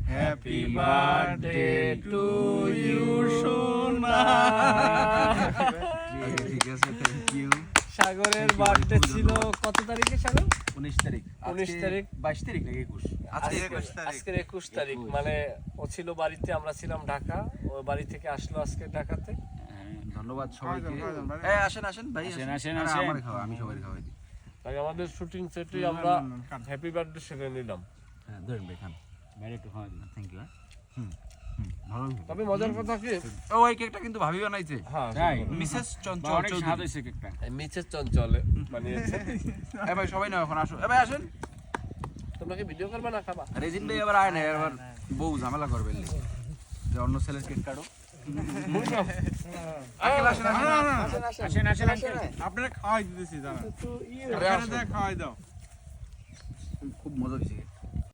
Happy birthday to you সোনা। ঠিক আছে থ্যাংক ইউ সাগরের বার্থডে ছিল কত তারিখে সাগর? উনিশ তারিখ। 19 তারিখ? বাইশ তারিখ নাকি একুশ? আজকে আজকে- 21 তারিখ। আজকের একুশ তারিখ। মানে ও ছিল বাড়িতে আমরা ছিলাম ঢাকা। ও বাড়ি থেকে আসলো আজকে ঢাকাতে। ধন্যবাদ সবাইকে। খাওয়া যান, খাওয়া যান, এই আসেন আসেন ভাই আসেন, আসেন, আসেন। আমার খাওয়া আমি সবাই খাওয়াই দিই। তাই আমাদের শুটিং সেটে আমরা। হ্যাপি বার্থডে সেরে নিলাম। হ্যাঁ ধরেন ভাই খান। বাইরে একটু খাওয়া দিন থ্যাংক ইউ হুম হুম। তবে মজার কথা কি? ও এই কেকটা কিন্তু ভাবি বানাইছে। হ্যাঁ মিসেস চঞ্চল অনেক স্বাদ হয়েছে কেকটা। মিচের চঞ্চলে বানিয়েছে। এ ভাই সবাই না এখন আসো। এ ভাই আসেন। তোমরা কি ভিডিও করবে না খাবা? রেজিন ভাই আবার আয় না আবার বউ ঝামেলা করবে যে অন্য ছেলের কেক কাটো। আপনারা খাওয়াই দিতেছি দাঁড়া খাওয়াই দাও। খুব মজা হয়েছে।